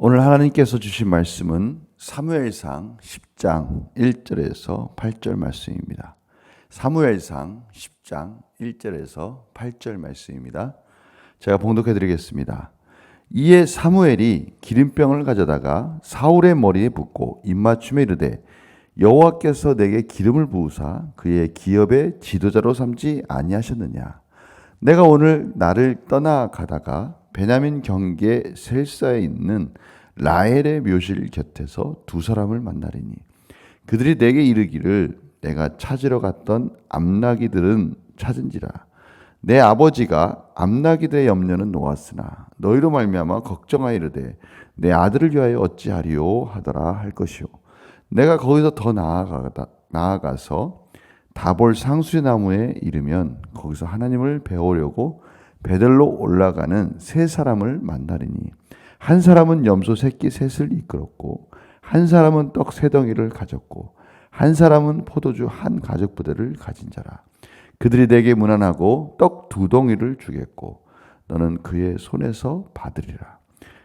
오늘 하나님께서 주신 말씀은 사무엘상 10장 1절에서 8절 말씀입니다. 사무엘상 10장 1절에서 8절 말씀입니다. 제가 봉독해 드리겠습니다. 이에 사무엘이 기름병을 가져다가 사울의 머리에 붓고 입맞춤에 이르되 여호와께서 내게 기름을 부으사 그의 기업의 지도자로 삼지 아니하셨느냐 내가 오늘 나를 떠나가다가 베냐민 경계 셀사에 있는 라헬의 묘실 곁에서 두 사람을 만나리니 그들이 내게 이르기를 내가 찾으러 갔던 암나기들은 찾은지라. 내 아버지가 암나기들의 염려는 놓았으나 너희로 말미암아 걱정하이르되 내 아들을 위하여 어찌하리요 하더라 할 것이요 내가 거기서 더 나아가다, 나아가서 다볼 상수리 나무에 이르면 거기서 하나님을 배우려고 베들로 올라가는 세 사람을 만나리니 한 사람은 염소 새끼 셋을 이끌었고 한 사람은 떡 세 덩이를 가졌고 한 사람은 포도주 한 가죽 부대를 가진 자라. 그들이 내게 무난하고 떡 두 덩이를 주겠고 너는 그의 손에서 받으리라.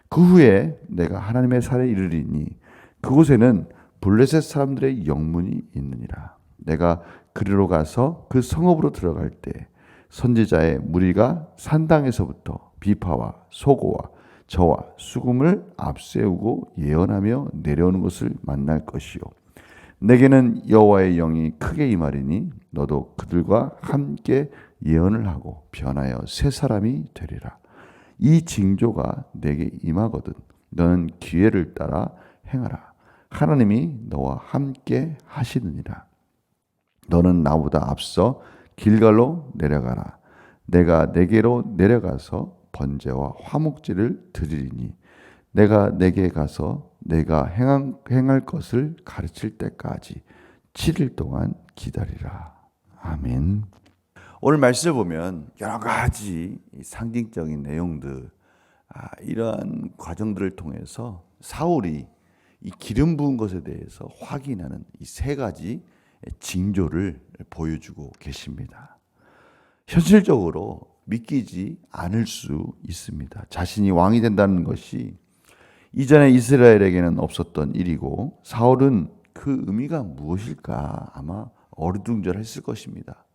그 후에 내가 하나님의 살에 이르리니 그곳에는 블레셋 사람들의 영문이 있느니라. 내가 그리로 가서 그 성읍으로 들어갈 때 선지자의 무리가 산당에서부터 비파와 소고와 저와 수금을 앞세우고 예언하며 내려오는 것을 만날 것이요. 내게는 여호와의 영이 크게 임하리니 너도 그들과 함께 예언을 하고 변하여 새 사람이 되리라. 이 징조가 내게 임하거든 너는 기회를 따라 행하라. 하나님이 너와 함께 하시느니라. 너는 나보다 앞서 길갈로 내려가라. 내가 내게로 내려가서 번제와 화목제를 드리리니 내가 내게 가서 내가 행한, 행할 것을 가르칠 때까지 7일 동안 기다리라. 아멘. 오늘 말씀을 보면 여러 가지 상징적인 내용들, 아, 이러한 과정들을 통해서 사울이 이 기름 부은 것에 대해서 확인하는 이 세 가지 징조를 보여주고 계십니다. 현실적으로 믿기지 않을 수 있습니다. 자신이 왕이 된다는 것이 이전에 이스라엘에게는 없었던 일이고 사울은 그 의미가 무엇일까 아마 어리둥절했을 것입니다.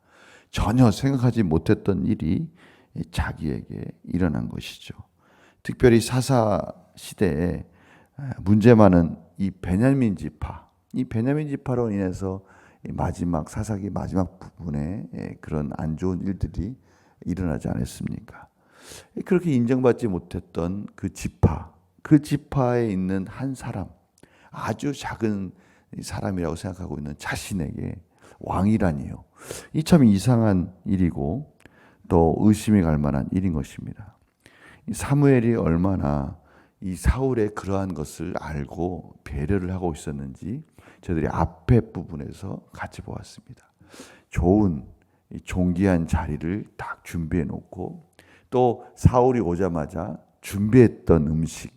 전혀 생각하지 못했던 일이 자기에게 일어난 것이죠. 특별히 사사 시대에 문제 많은 이 베냐민 지파, 이 베냐민 지파로 인해서 마지막 사사기 마지막 부분에 예, 그런 안 좋은 일들이 일어나지 않았습니까? 그렇게 인정받지 못했던 그 지파, 그 지파에 있는 한 사람, 아주 작은 사람이라고 생각하고 있는 자신에게 왕이라니요. 이 참 이상한 일이고 또 의심이 갈 만한 일인 것입니다. 사무엘이 얼마나 이 사울의 그러한 것을 알고 배려를 하고 있었는지 저희들이 앞에 부분에서 같이 보았습니다. 좋은 존귀한 자리를 딱 준비해 놓고 또 사울이 오자마자 준비했던 음식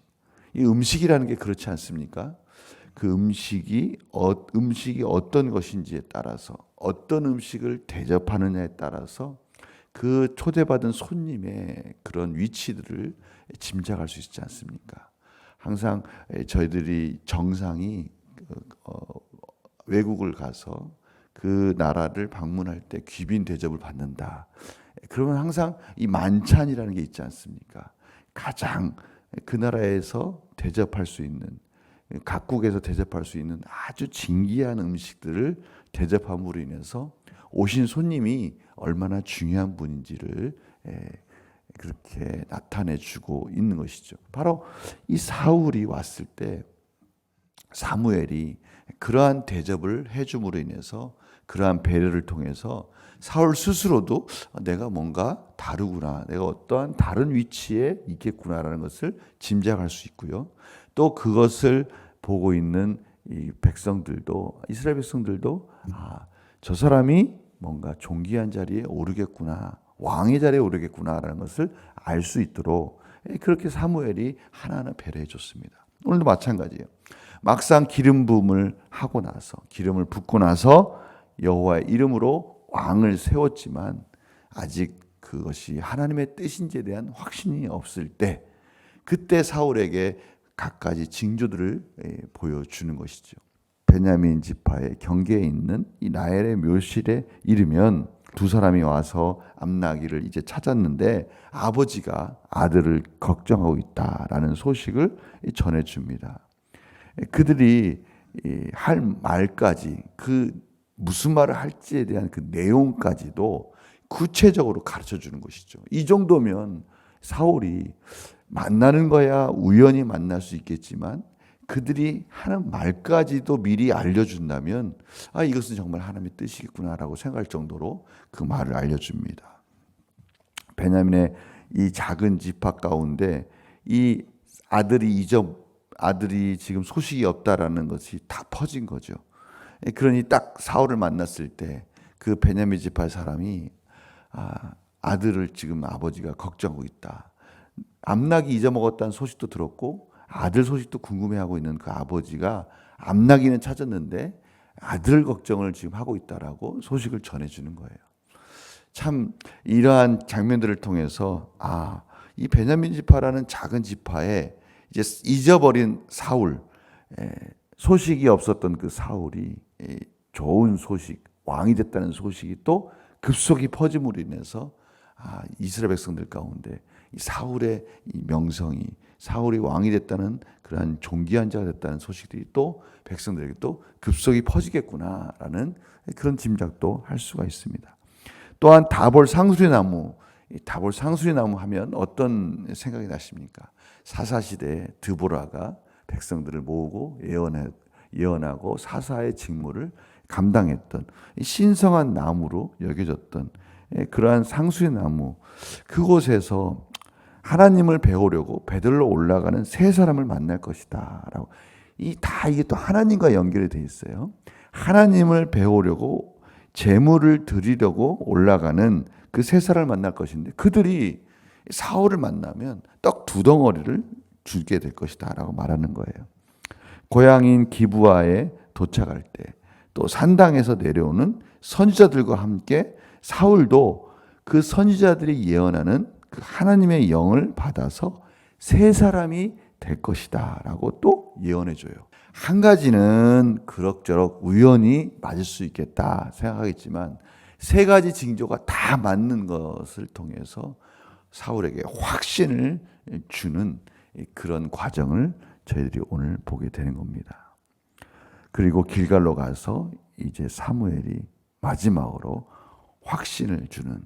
이 음식이라는 게 그렇지 않습니까? 그 음식이 어, 음식이 어떤 것인지에 따라서 어떤 음식을 대접하느냐에 따라서 그 초대받은 손님의 그런 위치들을 짐작할 수 있지 않습니까? 항상 저희들이 정상이 어, 외국을 가서 그 나라를 방문할 때 귀빈 대접을 받는다. 그러면 항상 이 만찬이라는 게 있지 않습니까? 가장 그 나라에서 대접할 수 있는 각국에서 대접할 수 있는 아주 진귀한 음식들을 대접함으로 인해서 오신 손님이 얼마나 중요한 분인지를 그렇게 나타내 주고 있는 것이죠. 바로 이 사울이 왔을 때 사무엘이 그러한 대접을 해줌으로 인해서 그러한 배려를 통해서 사울 스스로도 내가 뭔가 다르구나, 내가 어떠한 다른 위치에 있겠구나라는 것을 짐작할 수 있고요. 또 그것을 보고 있는 이 백성들도 이스라엘 백성들도 아, 저 사람이 뭔가 존귀한 자리에 오르겠구나, 왕의 자리에 오르겠구나라는 것을 알 수 있도록 그렇게 사무엘이 하나하나 배려해 줬습니다. 오늘도 마찬가지예요. 막상 기름 부음을 하고 나서 기름을 붓고 나서 여호와의 이름으로 왕을 세웠지만 아직 그것이 하나님의 뜻인지에 대한 확신이 없을 때 그때 사울에게 갖가지 징조들을 예, 보여주는 것이죠. 베냐민 지파의 경계에 있는 이 나엘의 묘실에 이르면 두 사람이 와서 암나기를 이제 찾았는데 아버지가 아들을 걱정하고 있다라는 소식을 전해줍니다. 그들이 이할 말까지 그 무슨 말을 할지에 대한 그 내용까지도 구체적으로 가르쳐 주는 것이죠. 이 정도면 사울이 만나는 거야 우연히 만날 수 있겠지만 그들이 하는 말까지도 미리 알려준다면 아 이것은 정말 하나님의 뜻이겠구나라고 생각할 정도로 그 말을 알려줍니다. 베냐민의 이 작은 집합 가운데 이 아들이 잊어 아들이 지금 소식이 없다라는 것이 다 퍼진 거죠. 그러니 딱 사울을 만났을 때 그 베냐민 지파 사람이 아, 아들을 지금 아버지가 걱정하고 있다. 암낙이 잊어먹었다는 소식도 들었고 아들 소식도 궁금해하고 있는 그 아버지가 암낙이는 찾았는데 아들 걱정을 지금 하고 있다라고 소식을 전해주는 거예요. 참 이러한 장면들을 통해서 아, 이 베냐민 지파라는 작은 지파에 이제 잊어버린 사울, 에, 소식이 없었던 그 사울이 에, 좋은 소식, 왕이 됐다는 소식이 또 급속히 퍼짐으로 인해서 아, 이스라엘 백성들 가운데 이 사울의 이 명성이 사울이 왕이 됐다는 그러한 존귀한 자가 됐다는 소식들이 또 백성들에게 또 급속히 퍼지겠구나라는 그런 짐작도 할 수가 있습니다. 또한 다볼 상수리 나무, 이 다볼 상수리 나무 하면 어떤 생각이 나십니까? 사사 시대에 드보라가 백성들을 모으고 예언해 예언하고 사사의 직무를 감당했던 신성한 나무로 여겨졌던 예, 그러한 상수의 나무 그곳에서 하나님을 배우려고 베들로 올라가는 세 사람을 만날 것이다라고 이 다 이게 또 하나님과 연결이 돼 있어요. 하나님을 배우려고 재물을 드리려고 올라가는 그 세 사람을 만날 것인데 그들이 사울을 만나면 떡 두 덩어리를 주게 될 것이다라고 말하는 거예요. 고향인 기부아에 도착할 때 또 산당에서 내려오는 선지자들과 함께 사울도 그 선지자들이 예언하는 그 하나님의 영을 받아서 세 사람이 될 것이다라고 또 예언해 줘요. 한 가지는 그럭저럭 우연히 맞을 수 있겠다 생각하겠지만 세 가지 징조가 다 맞는 것을 통해서 사울에게 확신을 주는 그런 과정을 저희들이 오늘 보게 되는 겁니다. 그리고 길갈로 가서 이제 사무엘이 마지막으로 확신을 주는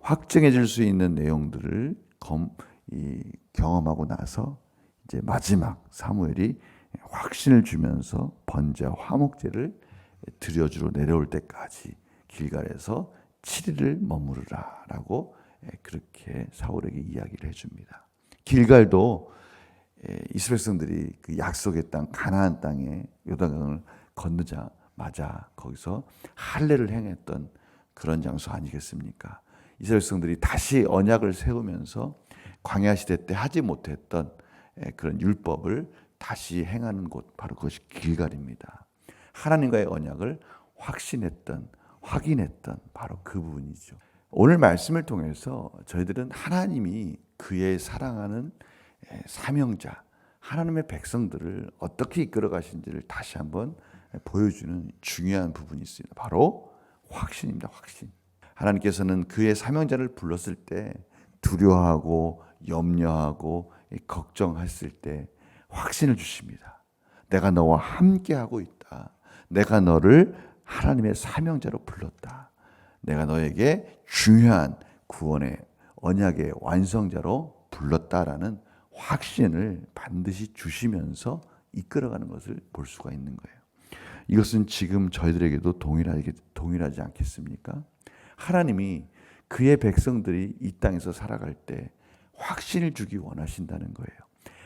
확증해 줄수 있는 내용들을 검, 이, 경험하고 나서 이제 마지막 사무엘이 확신을 주면서 번제와 화목제를 드려주러 내려올 때까지 길갈에서 7일을 머무르라라고 그렇게 사울에게 이야기를 해줍니다. 길갈도 예, 이스라엘 백성들이 그 약속의 땅 가나안 땅에 요단강을 건너자마자 거기서 할례를 행했던 그런 장소 아니겠습니까? 이스라엘 백성들이 다시 언약을 세우면서 광야 시대 때 하지 못했던 예, 그런 율법을 다시 행하는 곳 바로 그것이 길갈입니다. 하나님과의 언약을 확신했던 확인했던 바로 그 부분이죠. 오늘 말씀을 통해서 저희들은 하나님이 그의 사랑하는 예, 사명자, 하나님의 백성들을 어떻게 이끌어 가신지를 다시 한번 보여주는 중요한 부분이 있습니다. 바로 확신입니다. 확신. 하나님께서는 그의 사명자를 불렀을 때 두려워하고 염려하고 걱정했을 때 확신을 주십니다. 내가 너와 함께하고 있다. 내가 너를 하나님의 사명자로 불렀다. 내가 너에게 중요한 구원의 언약의 완성자로 불렀다라는 확신을 반드시 주시면서 이끌어가는 것을 볼 수가 있는 거예요. 이것은 지금 저희들에게도 동일하게 동일하지 않겠습니까? 하나님이 그의 백성들이 이 땅에서 살아갈 때 확신을 주기 원하신다는 거예요.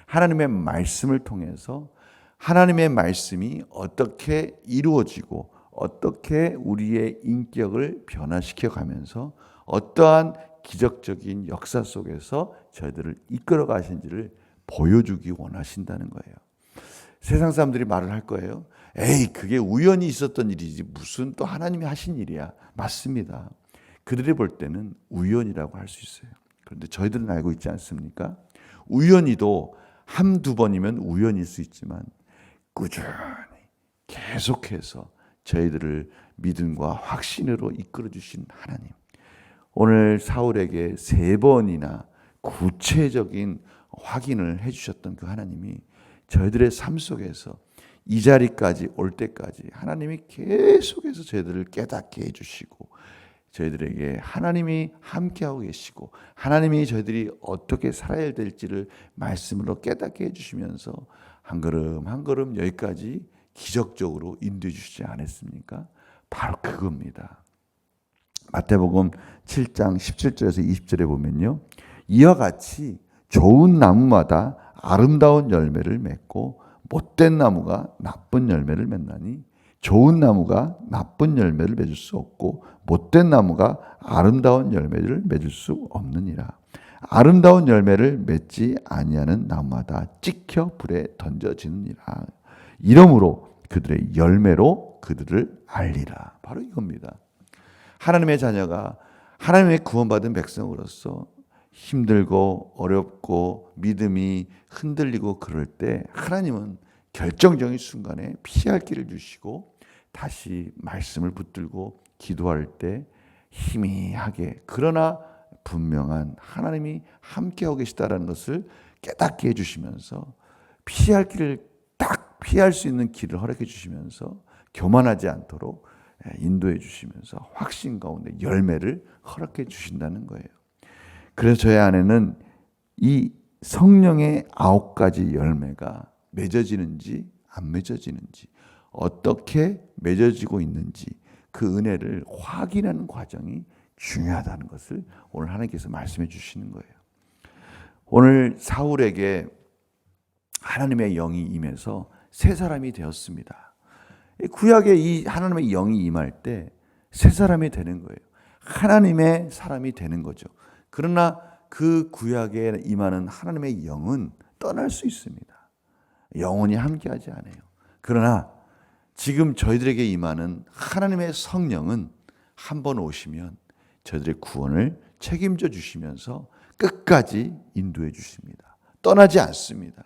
하나님의 말씀을 통해서 하나님의 말씀이 어떻게 이루어지고 어떻게 우리의 인격을 변화시켜 가면서 어떠한 기적적인 역사 속에서 저희들을 이끌어 가신지를 보여주기 원하신다는 거예요. 세상 사람들이 말을 할 거예요. 에이, 그게 우연히 있었던 일이지. 무슨 또 하나님이 하신 일이야. 맞습니다. 그들이 볼 때는 우연이라고 할 수 있어요. 그런데 저희들은 알고 있지 않습니까? 우연히도 한두 번이면 우연일 수 있지만 꾸준히 계속해서 저희들을 믿음과 확신으로 이끌어 주신 하나님. 오늘 사울에게 세 번이나 구체적인 확인을 해 주셨던 그 하나님이 저희들의 삶 속에서 이 자리까지 올 때까지 하나님이 계속해서 저희들을 깨닫게 해 주시고 저희들에게 하나님이 함께하고 계시고 하나님이 저희들이 어떻게 살아야 될지를 말씀으로 깨닫게 해주시면서 한 걸음 한 걸음 여기까지 기적적으로 인도해 주시지 않았습니까? 바로 그겁니다. 마태복음 7장 17절에서 20절에 보면요. 이와 같이 좋은 나무마다 아름다운 열매를 맺고 못된 나무가 나쁜 열매를 맺나니 좋은 나무가 나쁜 열매를 맺을 수 없고 못된 나무가 아름다운 열매를 맺을 수 없느니라. 아름다운 열매를 맺지 아니하는 나무마다 찍혀 불에 던져지느니라. 이러므로 그들의 열매로 그들을 알리라. 바로 이겁니다. 하나님의 자녀가 하나님의 구원받은 백성으로서 힘들고 어렵고 믿음이 흔들리고 그럴 때 하나님은 결정적인 순간에 피할 길을 주시고 다시 말씀을 붙들고 기도할 때 희미하게 그러나 분명한 하나님이 함께하고 계시다라는 것을 깨닫게 해주시면서 피할 길을 딱 피할 수 있는 길을 허락해 주시면서 교만하지 않도록 인도해 주시면서 확신 가운데 열매를 허락해 주신다는 거예요. 그래서 저희 안에는 이 성령의 아홉 가지 열매가 맺어지는지 안 맺어지는지 어떻게 맺어지고 있는지 그 은혜를 확인하는 과정이 중요하다는 것을 오늘 하나님께서 말씀해 주시는 거예요. 오늘 사울에게 하나님의 영이 임해서 새 사람이 되었습니다. 구약에 이 하나님의 영이 임할 때 새 사람이 되는 거예요. 하나님의 사람이 되는 거죠. 그러나 그 구약에 임하는 하나님의 영은 떠날 수 있습니다. 영원히 함께하지 않아요. 그러나 지금 저희들에게 임하는 하나님의 성령은 한 번 오시면 저희들의 구원을 책임져 주시면서 끝까지 인도해 주십니다. 떠나지 않습니다.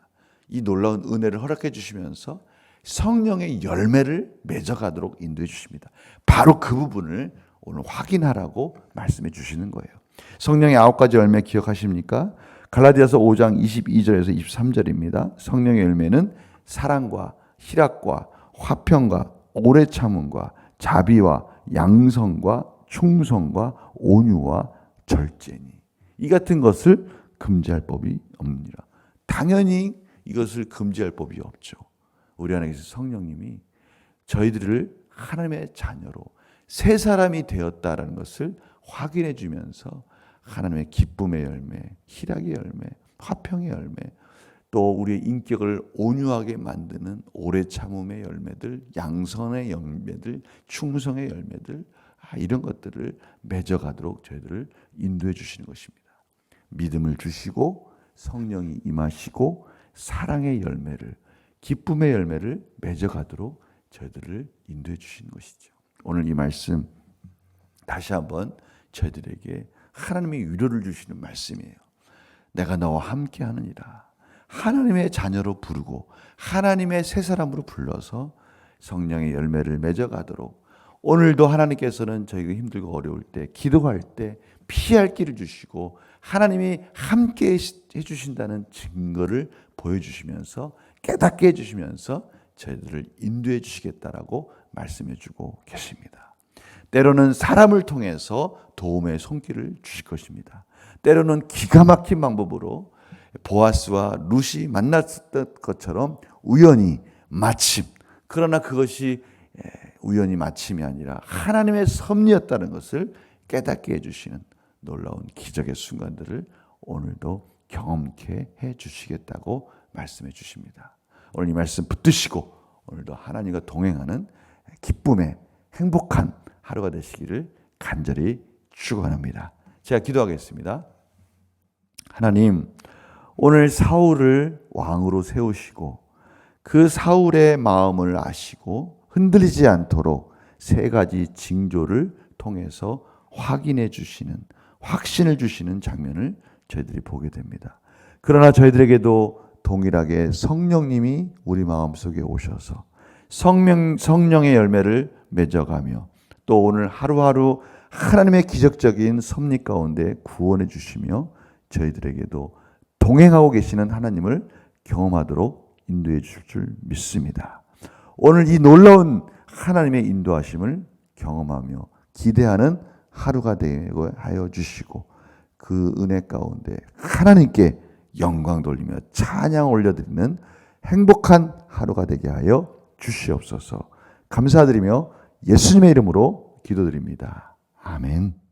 이 놀라운 은혜를 허락해 주시면서 성령의 열매를 맺어가도록 인도해 주십니다. 바로 그 부분을 오늘 확인하라고 말씀해 주시는 거예요. 성령의 아홉 가지 열매 기억하십니까? 갈라디아서 5장 22절에서 23절입니다. 성령의 열매는 사랑과 희락과 화평과 오래 참음과 자비와 양성과 충성과 온유와 절제니 이 같은 것을 금지할 법이 없느니라. 당연히 이것을 금지할 법이 없죠. 우리 안에 계신 성령님이 저희들을 하나님의 자녀로 새 사람이 되었다라는 것을 확인해 주면서 하나님의 기쁨의 열매, 희락의 열매, 화평의 열매, 또 우리의 인격을 온유하게 만드는 오래 참음의 열매들, 양선의 열매들, 충성의 열매들, 아, 이런 것들을 맺어가도록 저희들을 인도해 주시는 것입니다. 믿음을 주시고 성령이 임하시고 사랑의 열매를 기쁨의 열매를 맺어가도록 저희들을 인도해 주시는 것이죠. 오늘 이 말씀 다시 한번 저희들에게 하나님의 위로를 주시는 말씀이에요. 내가 너와 함께 하느니라. 하나님의 자녀로 부르고 하나님의 새 사람으로 불러서 성령의 열매를 맺어가도록 오늘도 하나님께서는 저희가 힘들고 어려울 때 기도할 때 피할 길을 주시고 하나님이 함께 해주신다는 증거를 보여주시면서 깨닫게 해주시면서 저희들을 인도해 주시겠다라고 말씀해 주고 계십니다. 때로는 사람을 통해서 도움의 손길을 주실 것입니다. 때로는 기가 막힌 방법으로 보아스와 룻이 만났던 것처럼 우연히 마침 그러나 그것이 우연히 마침이 아니라 하나님의 섭리였다는 것을 깨닫게 해주시는 놀라운 기적의 순간들을 오늘도 경험케 해 주시겠다고 말씀해 주십니다. 오늘 이 말씀 붙드시고 오늘도 하나님과 동행하는 기쁨의 행복한 하루가 되시기를 간절히 축원합니다. 제가 기도하겠습니다. 하나님, 오늘 사울을 왕으로 세우시고 그 사울의 마음을 아시고 흔들리지 않도록 세 가지 징조를 통해서 확인해 주시는 확신을 주시는 장면을 저희들이 보게 됩니다. 그러나 저희들에게도 동일하게 성령님이 우리 마음속에 오셔서 성령 성령의 열매를 맺어가며 또 오늘 하루하루 하나님의 기적적인 섭리 가운데 구원해 주시며 저희들에게도 동행하고 계시는 하나님을 경험하도록 인도해 주실 줄 믿습니다. 오늘 이 놀라운 하나님의 인도하심을 경험하며 기대하는 하루가 되게 하여 주시고 그 은혜 가운데 하나님께 영광 돌리며 찬양 올려드리는 행복한 하루가 되게 하여 주시옵소서. 감사드리며 예수님의 이름으로 기도드립니다. 아멘.